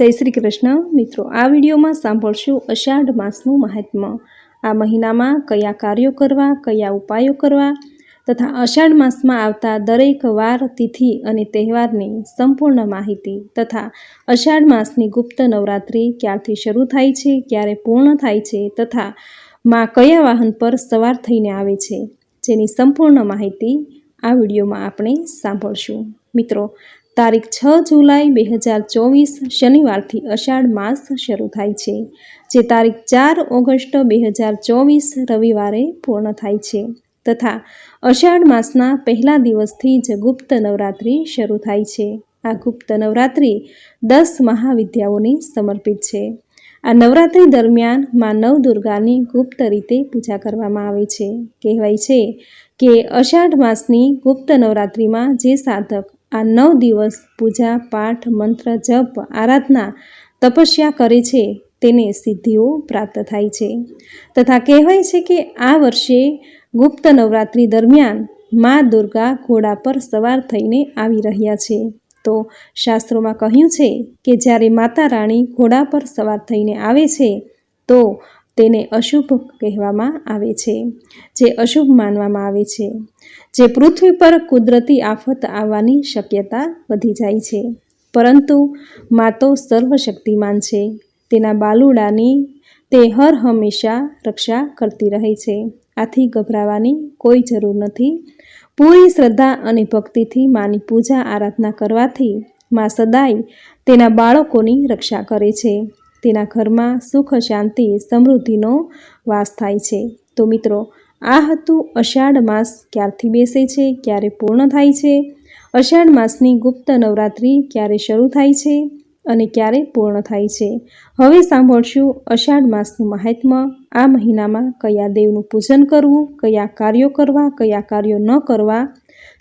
જય શ્રી કૃષ્ણ. મિત્રો, આ વિડીયોમાં સાંભળશું અષાઢ માસનું મહાત્મ્ય. આ મહિનામાં કયા કાર્યો કરવા, કયા ઉપાયો કરવા તથા અષાઢ માસમાં આવતા દરેક વાર, તિથિ અને તહેવારની સંપૂર્ણ માહિતી તથા અષાઢ માસની ગુપ્ત નવરાત્રિ ક્યારથી શરૂ થાય છે, ક્યારે પૂર્ણ થાય છે તથા માં કયા વાહન પર સવાર થઈને આવે છે, જેની સંપૂર્ણ માહિતી આ વિડીયોમાં આપણે સાંભળશું. મિત્રો તારીખ છ જુલાઈ બે હજાર ચોવીસ, શનિવારથી અષાઢ માસ શરૂ થાય છે, જે તારીખ ચાર ઓગસ્ટ બે હજાર ચોવીસ, રવિવારે પૂર્ણ થાય છે. તથા અષાઢ માસના પહેલા દિવસથી જ ગુપ્ત નવરાત્રિ શરૂ થાય છે. આ ગુપ્ત નવરાત્રિ દસ મહાવિદ્યાઓને સમર્પિત છે. આ નવરાત્રિ દરમિયાનમાં નવદુર્ગાની ગુપ્ત રીતે પૂજા કરવામાં આવે છે. કહેવાય છે કે અષાઢ માસની ગુપ્ત નવરાત્રિમાં જે સાધક આ નવ દિવસ પૂજા, પાઠ, મંત્ર, જપ, આરાધના, તપસ્યા કરે છે, તેને સિદ્ધિઓ પ્રાપ્ત થાય છે. તથા કહેવાય છે કે આ વર્ષે ગુપ્ત નવરાત્રિ દરમિયાન મા દુર્ગા ઘોડા પર સવાર થઈને આવી રહ્યા છે. તો શાસ્ત્રોમાં કહ્યું છે કે જ્યારે માતા રાણી ઘોડા પર સવાર થઈને આવે છે, તો તેને અશુભ કહેવામાં આવે છે, જે અશુભ માનવામાં આવે છે, જે પૃથ્વી પર કુદરતી આફત આવવાની શક્યતા વધી જાય છે. પરંતુ મા તો સર્વશક્તિમાન છે, તેના બાલુડાની તે હર હંમેશા રક્ષા કરતી રહે છે, આથી ગભરાવાની કોઈ જરૂર નથી. પૂરી શ્રદ્ધા અને ભક્તિથી માની પૂજા આરાધના કરવાથી માં સદાય તેના બાળકોની રક્ષા કરે છે. તેના ઘરમાં સુખ, શાંતિ, સમૃદ્ધિનો વાસ થાય છે. તો મિત્રો, આ હતું અષાઢ માસ ક્યારથી બેસે છે, ક્યારે પૂર્ણ થાય છે? અષાઢ માસની ગુપ્ત નવરાત્રિ ક્યારે શરૂ થાય છે અને ક્યારે પૂર્ણ થાય છે? હવે સાંભળશું અષાઢ માસનું મહાત્મ્ય. આ મહિનામાં કયા દેવનું પૂજન કરવું, કયા કાર્યો કરવા, કયા કાર્યો ન કરવા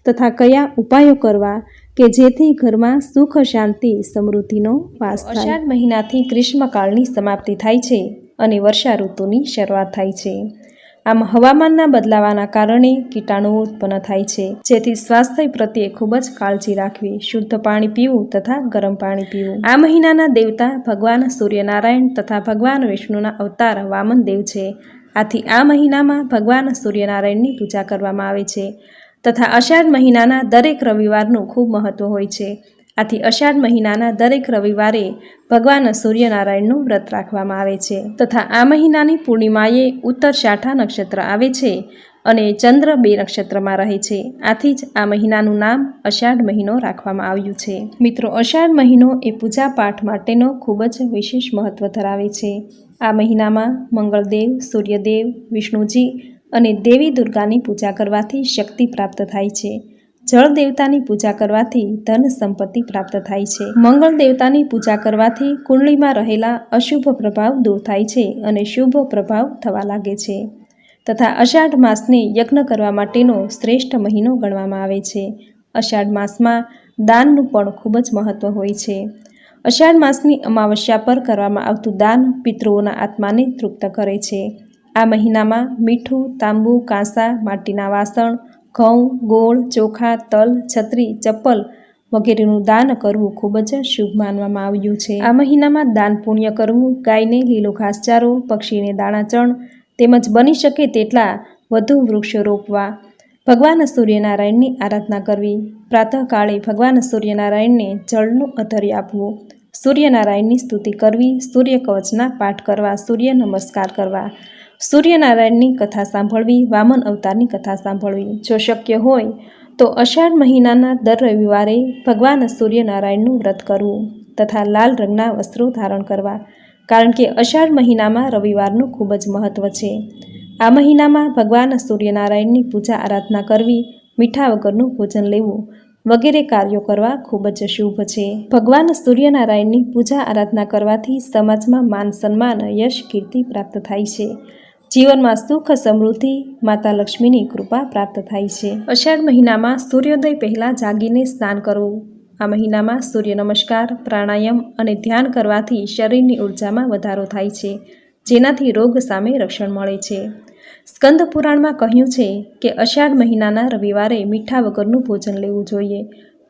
તથા કયા ઉપાયો કરવા કે જેથી ઘરમાં સુખ, શાંતિ, સમૃદ્ધિનો વાસ થાય. મહિનાથી ગ્રીષ્મકાળની સમાપ્તિ થાય છે અને વર્ષા ઋતુની શરૂઆત થાય છે. આમ હવામાનના બદલાવાના કારણે કીટાણુઓ ઉત્પન્ન થાય છે. જેથી સ્વાસ્થ્ય પ્રત્યે ખૂબ જ કાળજી રાખવી, શુદ્ધ પાણી પીવું તથા ગરમ પાણી પીવું. આ મહિનાના દેવતા ભગવાન સૂર્યનારાયણ તથા ભગવાન વિષ્ણુના અવતાર વામન દેવ છે. આથી આ મહિનામાં ભગવાન સૂર્યનારાયણની પૂજા કરવામાં આવે છે. તથા અષાઢ મહિનાના દરેક રવિવારનું ખૂબ મહત્ત્વ હોય છે. આથી અષાઢ મહિનાના દરેક રવિવારે ભગવાન સૂર્યનારાયણનું વ્રત રાખવામાં આવે છે. તથા આ મહિનાની પૂર્ણિમાએ ઉત્તર શાઠા નક્ષત્ર આવે છે અને ચંદ્ર બે નક્ષત્રમાં રહે છે. આથી જ આ મહિનાનું નામ અષાઢ મહિનો રાખવામાં આવ્યું છે. મિત્રો, અષાઢ મહિનો એ પૂજા પાઠ માટેનો ખૂબ જ વિશેષ મહત્ત્વ ધરાવે છે. આ મહિનામાં મંગળદેવ, સૂર્યદેવ, વિષ્ણુજી અને દેવી દુર્ગાની પૂજા કરવાથી શક્તિ પ્રાપ્ત થાય છે. જળ દેવતાની પૂજા કરવાથી ધન સંપત્તિ પ્રાપ્ત થાય છે. મંગળ દેવતાની પૂજા કરવાથી કુંડળીમાં રહેલા અશુભ પ્રભાવ દૂર થાય છે અને શુભ પ્રભાવ થવા લાગે છે. તથા અષાઢ માસને યજ્ઞ કરવા માટેનો શ્રેષ્ઠ મહિનો ગણવામાં આવે છે. અષાઢ માસમાં દાનનું પણ ખૂબ જ મહત્ત્વ હોય છે. અષાઢ માસની અમાવસ્યા પર કરવામાં આવતું દાન પિતૃઓના આત્માને તૃપ્ત કરે છે. આ મહિનામાં મીઠું, તાંબુ, કાંસા, માટીના વાસણ, ઘઉં, ગોળ, ચોખા, તલ, છત્રી, ચપ્પલ વગેરેનું દાન કરવું ખૂબ જ શુભ માનવામાં આવ્યું છે. આ મહિનામાં દાન પુણ્ય કરવું, ગાયને લીલો ઘાસચારો પક્ષીને દાણાચણ તેમજ બની શકે તેટલા વધુ વૃક્ષો રોપવા. ભગવાન સૂર્યનારાયણની આરાધના કરવી. પ્રાતઃકાળે ભગવાન સૂર્યનારાયણને જળનું અધર્ય આપવું. સૂર્યનારાયણની સ્તુતિ કરવી સૂર્ય કવચના પાઠ કરવા, સૂર્ય નમસ્કાર કરવા. સૂર્યનારાયણની કથા સાંભળવી, વામન અવતારની કથા સાંભળવી જો શક્ય હોય, તો અષાઢ મહિનાના દર રવિવારે ભગવાન સૂર્યનારાયણનું વ્રત કરવું તથા લાલ રંગના વસ્ત્રો ધારણ કરવા. કારણ કે અષાઢ મહિનામાં રવિવારનું ખૂબ જ મહત્ત્વ છે. આ મહિનામાં ભગવાન સૂર્યનારાયણની પૂજા આરાધના કરવી, મીઠા વગરનું ભોજન લેવું વગેરે કાર્યો કરવા ખૂબ જ શુભ છે. ભગવાન સૂર્યનારાયણની પૂજા આરાધના કરવાથી સમાજમાં માન સન્માન, યશ, કીર્તિ પ્રાપ્ત થાય છે. જીવનમાં સુખ સમૃદ્ધિ, માતા લક્ષ્મીની કૃપા પ્રાપ્ત થાય છે. અષાઢ મહિનામાં સૂર્યોદય પહેલાં જાગીને સ્નાન કરવું. આ મહિનામાં સૂર્ય નમસ્કાર, પ્રાણાયામ અને ધ્યાન કરવાથી શરીરની ઉર્જામાં વધારો થાય છે, જેનાથી રોગ સામે રક્ષણ મળે છે. સ્કંદ પુરાણમાં કહ્યું છે કે અષાઢ મહિનાના રવિવારે મીઠા વગરનું ભોજન લેવું જોઈએ.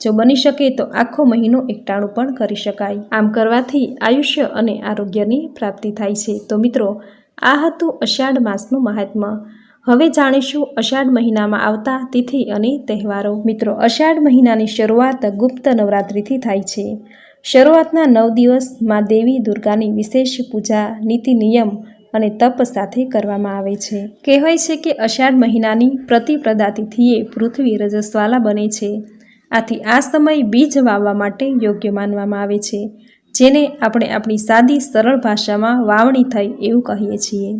જો બની શકે તો આખો મહિનો એકટાણું પણ કરી શકાય. આમ કરવાથી આયુષ્ય અને આરોગ્યની પ્રાપ્તિ થાય છે. તો મિત્રો આ હતું અષાઢ માસનું મહાત્મ્ય હવે જાણીશું અષાઢ મહિનામાં આવતા તિથિ અને તહેવારો. મિત્રો, અષાઢ મહિનાની શરૂઆત ગુપ્ત નવરાત્રિથી થાય છે. શરૂઆતના નવ દિવસમાં દેવી દુર્ગાની વિશેષ પૂજા, નીતિ નિયમ અને તપ સાથે કરવામાં આવે છે. કહેવાય છે કે અષાઢ મહિનાની પ્રતિપ્રદા તિથિએ પૃથ્વી રજસ્વાલા બને છે. આથી આ સમય બીજ વાવવા માટે યોગ્ય માનવામાં આવે છે. જેને આપણે આપણી સાદી, સરળ ભાષામાં વાવણી થઈ એવું કહીએ છીએ.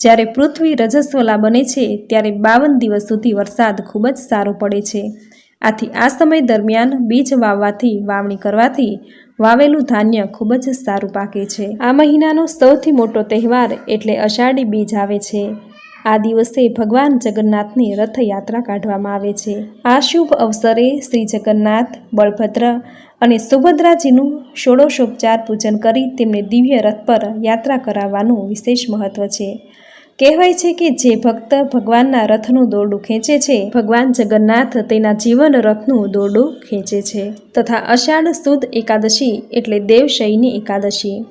જ્યારે પૃથ્વી રજસ્વલા બને છે, ત્યારે બાવન દિવસ સુધી વરસાદ ખૂબ જ સારો પડે છે. આથી આ સમય દરમિયાન બીજ વાવવાથી, વાવણી કરવાથી વાવેલું ધાન્ય ખૂબ જ સારું પાકે છે. આ મહિનાનો સૌથી મોટો તહેવાર એટલે અષાઢી બીજ આવે છે. આ દિવસે ભગવાન જગન્નાથની રથયાત્રા કાઢવામાં આવે છે. આ શુભ અવસરે શ્રી જગન્નાથ, બળભદ્ર અને સુભદ્રાજીનું ષોડશોપચાર પૂજન કરી તેમને દિવ્ય રથ પર યાત્રા કરાવવાનું વિશેષ મહત્વ છે. કહેવાય છે કે જે ભક્ત ભગવાનના રથનું દોરડું ખેંચે છે, ભગવાન જગન્નાથ તેના જીવન રથનું દોરડું ખેંચે છે. તથા અષાઢ સુદ એકાદશી એટલે દેવશયની એકાદશી.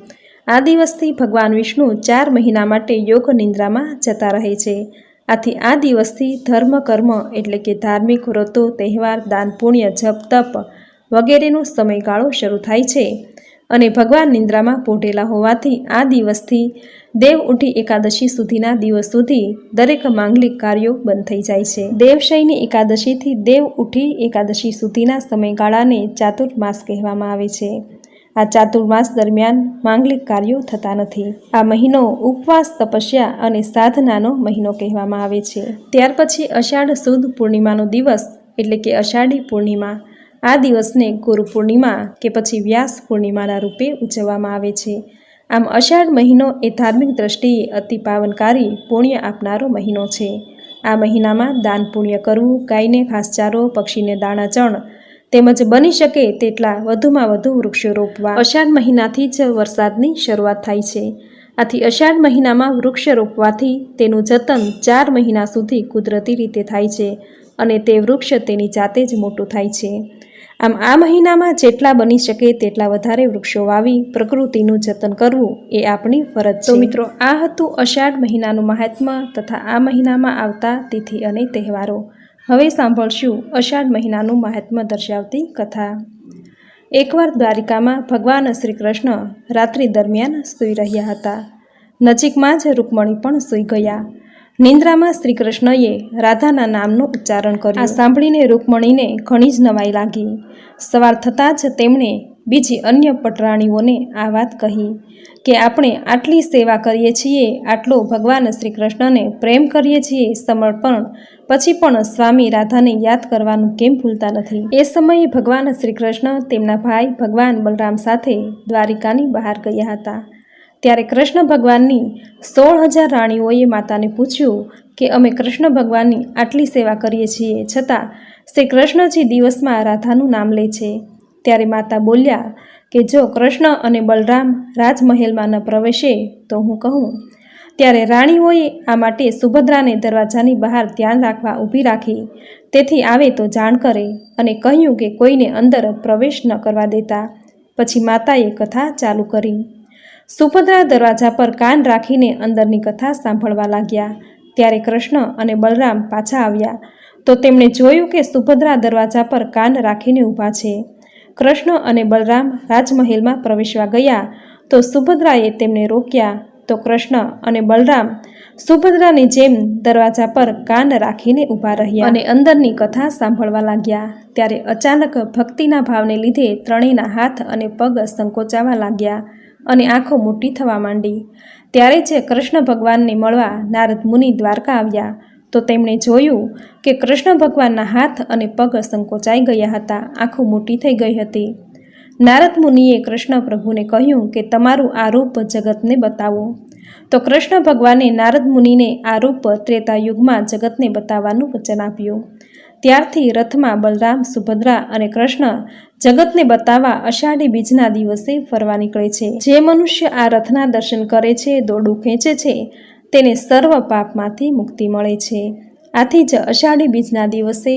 આ દિવસથી ભગવાન વિષ્ણુ ચાર મહિના માટે યોગ નિંદ્રામાં જતા રહે છે. આથી આ દિવસથી ધર્મ કર્મ એટલે કે ધાર્મિક વ્રતો, તહેવાર, દાન, પુણ્ય, જપ, તપ વગેરેનો સમયગાળો શરૂ થાય છે અને ભગવાન નિંદ્રામાં પોઢેલા હોવાથી આ દિવસથી દેવ ઉઠી એકાદશી સુધીના દિવસ સુધી દરેક માંગલિક કાર્યો બંધ થઈ જાય છે. દેવશયની એકાદશીથી દેવ ઉઠી એકાદશી સુધીના સમયગાળાને ચાતુર્માસ કહેવામાં આવે છે. આ ચાતુર્માસ દરમિયાન માંગલિક કાર્યો થતા નથી. આ મહિનો ઉપવાસ, તપસ્યા અને સાધનાનો મહિનો કહેવામાં આવે છે. ત્યાર પછી અષાઢ સુદ પૂર્ણિમાનો દિવસ એટલે કે અષાઢી પૂર્ણિમા આ દિવસને ગુરુ પૂર્ણિમા કે પછી વ્યાસ પૂર્ણિમાના રૂપે ઉજવવામાં આવે છે. આમ અષાઢ મહિનો એ ધાર્મિક દ્રષ્ટિએ અતિ પાવનકારી પુણ્ય આપનારો મહિનો છે. આ મહિનામાં દાન પુણ્ય કરવું, ગાયને ઘાસચારો, પક્ષીને દાણા ચણ તેમજ બની શકે તેટલા વધુમાં વધુ વૃક્ષો રોપવા. અષાઢ મહિનાથી જ વરસાદની શરૂઆત થાય છે. આથી અષાઢ મહિનામાં વૃક્ષ રોપવાથી તેનું જતન ચાર મહિના સુધી કુદરતી રીતે થાય છે અને તે વૃક્ષ તેની જાતે જ મોટું થાય છે. આમ આ મહિનામાં જેટલા બની શકે તેટલા વધારે વૃક્ષો વાવી પ્રકૃતિનું જતન કરવું એ આપણી ફરજ છે. તો મિત્રો આ હતું અષાઢ મહિનાનું મહાત્મ્ય તથા આ મહિનામાં આવતા તિથિ અને તહેવારો. હવે સાંભળશું અષાઢ મહિનાનું મહાત્મ્ય દર્શાવતી કથા. એકવાર દ્વારિકામાં ભગવાન શ્રી કૃષ્ણ રાત્રિ દરમિયાન સૂઈ રહ્યા હતા. નજીકમાં જ રૂકમણી પણ સૂઈ ગયા. નિંદ્રામાં શ્રી કૃષ્ણએ રાધાના નામનું ઉચ્ચારણ કર્યું. આ સાંભળીને રૂકમણીને ઘણી જ નવાઈ લાગી. સવાર થતાં જ તેમણે બીજી અન્ય પટરાણીઓને આ વાત કહી કે, આપણે આટલી સેવા કરીએ છીએ, આટલો ભગવાન શ્રી કૃષ્ણને પ્રેમ કરીએ છીએ, સમર્પણ. પછી પણ સ્વામી રાધાને યાદ કરવાનું કેમ ભૂલતા નથી? એ સમયે ભગવાન શ્રી કૃષ્ણ તેમના ભાઈ ભગવાન બલરામ સાથે દ્વારિકાની બહાર ગયા હતા. ત્યારે કૃષ્ણ ભગવાનની સોળ હજાર રાણીઓએ માતાને પૂછ્યું કે અમે કૃષ્ણ ભગવાનની આટલી સેવા કરીએ છીએ, છતાં શ્રી કૃષ્ણજી દિવસમાં રાધાનું નામ લે છે. ત્યારે માતા બોલ્યા કે જો કૃષ્ણ અને બલરામ રાજમહેલમાં ન પ્રવેશે તો હું કહું. ત્યારે રાણીઓએ આ માટે સુભદ્રાને દરવાજાની બહાર ધ્યાન રાખવા ઊભી રાખી. તેથી આવે તો જાણ કરે અને કહ્યું કે કોઈને અંદર પ્રવેશ ન કરવા દેતા. પછી માતાએ કથા ચાલુ કરી. સુભદ્રા દરવાજા પર કાન રાખીને અંદરની કથા સાંભળવા લાગ્યા. ત્યારે કૃષ્ણ અને બલરામ પાછા આવ્યા. તો તેમણે જોયું કે સુભદ્રા દરવાજા પર કાન રાખીને ઊભા છે. કૃષ્ણ અને બલરામ રાજમહેલમાં પ્રવેશવા ગયા. તો સુભદ્રાએ તેમને રોક્યા. તો કૃષ્ણ અને બલરામ સુભદ્રાની જેમ દરવાજા પર કાન રાખીને ઊભા રહ્યા અને અંદરની કથા સાંભળવા લાગ્યા. ત્યારે અચાનક ભક્તિના ભાવને લીધે ત્રણેયના હાથ અને પગ સંકોચાવા લાગ્યા. અને આંખો મોટી થવા માંડી. ત્યારે જે કૃષ્ણ ભગવાનને મળવા નારદ મુનિ દ્વારકા આવ્યા. તો તેમણે જોયું કે કૃષ્ણ ભગવાનના હાથ અને પગ સંકોચાઈ ગયા હતા. આંખો મોટી થઈ ગઈ હતી. નારદ મુનિએ કૃષ્ણ પ્રભુને કહ્યું કે તમારું આ રૂપ જગતને બતાવો. તો કૃષ્ણ ભગવાને નારદ મુનિને આ રૂપ ત્રેતા યુગમાં જગતને બતાવવાનું વચન આપ્યું. ત્યારથી રથમાં બલરામ, સુભદ્રા અને કૃષ્ણ જગતને બતાવવા અષાઢી બીજના દિવસે ફરવા નીકળે છે. જે મનુષ્ય આ રથના દર્શન કરે છે દોડું ખેંચે છે, તેને સર્વ પાપમાંથી મુક્તિ મળે છે. આથી જ અષાઢી બીજના દિવસે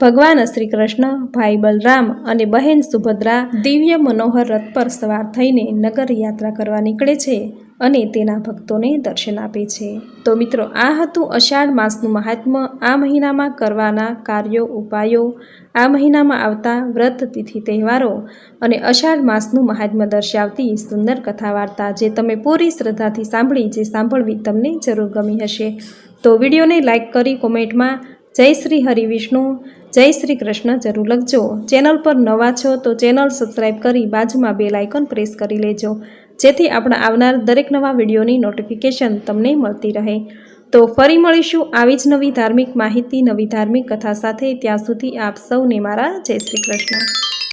ભગવાન શ્રી કૃષ્ણ ભાઈ બલરામ અને બહેન સુભદ્રા દિવ્ય મનોહર રથ પર સવાર થઈને નગર યાત્રા કરવા નીકળે છે અને તેના ભક્તોને દર્શન આપે છે. તો મિત્રો, આ હતું અષાઢ માસનું મહાત્મ્ય આ મહિનામાં કરવાના કાર્યો, ઉપાયો, આ મહિનામાં આવતા વ્રત, તિથિ, તહેવારો અને અષાઢ માસનું મહાત્મ્ય દર્શાવતી સુંદર કથા વાર્તા જે તમે પૂરી શ્રદ્ધાથી સાંભળી, જે સાંભળવી તમને જરૂર ગમી હશે. તો વિડીયોને લાઇક કરી, કોમેન્ટમાં જય શ્રી હરિવિષ્ણુ. જય શ્રી કૃષ્ણ, જરૂર લખજો. ચેનલ પર નવા છો તો ચેનલ સબસ્ક્રાઈબ કરી બાજુમાં બેલ આઇકોન પ્રેસ કરી લેજો. જેથી આપણા આવનાર દરેક નવા વિડીયોની નોટિફિકેશન તમને મળતી રહે. તો ફરી મળીશું આવી જ નવી ધાર્મિક માહિતી, નવી ધાર્મિક કથા સાથે. ત્યાં સુધી આપ સૌને મારા જય શ્રી કૃષ્ણ.